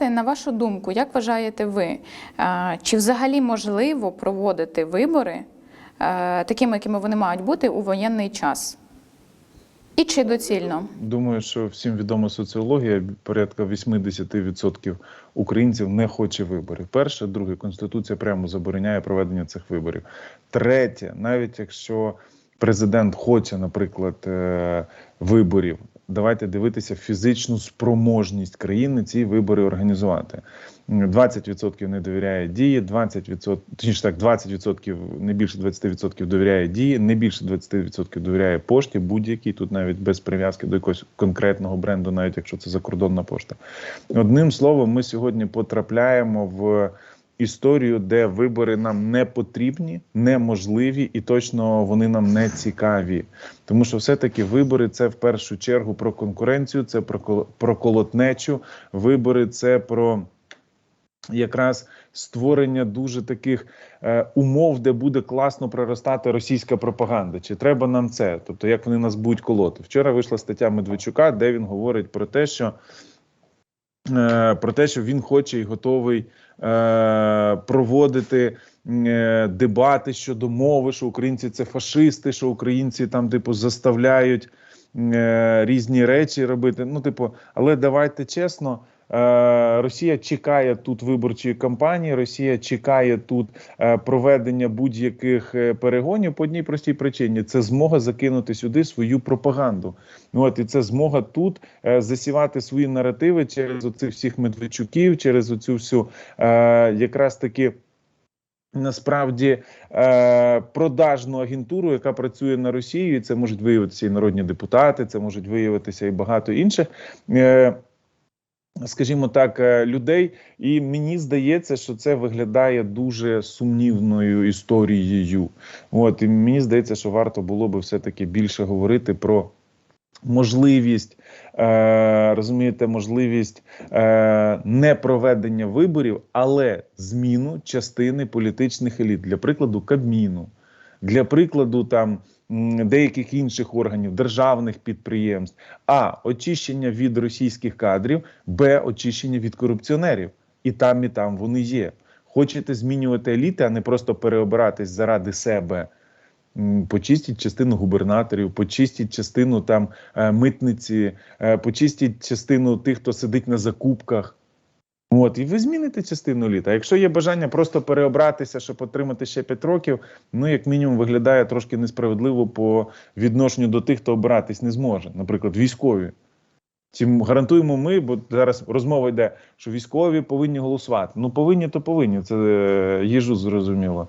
На вашу думку, як вважаєте ви, е, чи взагалі можливо проводити вибори е, такими, якими вони мають бути у воєнний час? І чи доцільно? Думаю, що всім відома соціологія, порядка 80% українців не хоче виборів. Перше, друге, конституція прямо забороняє проведення цих виборів. Третє, навіть якщо президент хоче, наприклад, е, виборів, давайте дивитися фізичну спроможність країни ці вибори організувати. М, 20% не довіряє дії, 20%, точніше так, 20%, не більше 20% довіряє дії, не більше 20% довіряє пошті, будь-якій, тут навіть без прив'язки до якогось конкретного бренду, навіть якщо це закордонна пошта. Одним словом, ми сьогодні потрапляємо в історію, де вибори нам не потрібні, неможливі і точно вони нам не цікаві. Тому що все-таки вибори це в першу чергу про конкуренцію, це про, про колотнечу. Вибори це про якраз створення дуже таких е, умов, де буде класно проростати російська пропаганда. Чи треба нам це? Тобто, як вони нас будуть колоти? Вчора вийшла стаття Медведчука, де він говорить про те, що про те, що він хоче і готовий е, проводити е, дебати щодо мови, що українці це фашисти, що українці там, типу, заставляють е, різні речі робити. Ну, типу, але давайте чесно. Е, Росія чекає тут виборчої кампанії, Росія чекає тут е, проведення будь-яких е, перегонів по одній простій причині: це змога закинути сюди свою пропаганду. Ну от і це змога тут засівати свої наративи через оцих всіх медведчуків, через оцю всю якраз таки. Насправді продажну агентуру, яка працює на Росію, і це можуть виявитися і народні депутати, це можуть виявитися і багато інших, скажімо так, е, людей. І мені здається, що це виглядає дуже сумнівною історією. От і мені здається, що варто було би все-таки більше говорити про можливість, е, розумієте, можливість е, не проведення виборів, але зміну частини політичних еліт, для прикладу, Кабміну, для прикладу там. Деяких інших органів, державних підприємств, а очищення від російських кадрів, б очищення від корупціонерів, і там, і там вони є. Хочете змінювати еліти, а не просто переобиратись заради себе. Почистіть частину губернаторів, почистіть частину там е, митниці, е, почистіть частину тих, хто сидить на закупках. От, і ви зміните частину літа. Якщо є бажання просто переобратися, щоб отримати ще 5 років, ну як мінімум виглядає трошки несправедливо по відношенню до тих, хто обиратись не зможе, наприклад, військові. Чи гарантуємо ми, бо зараз розмова йде, що військові повинні голосувати. Ну повинні, то повинні. Це е, їжу зрозуміло.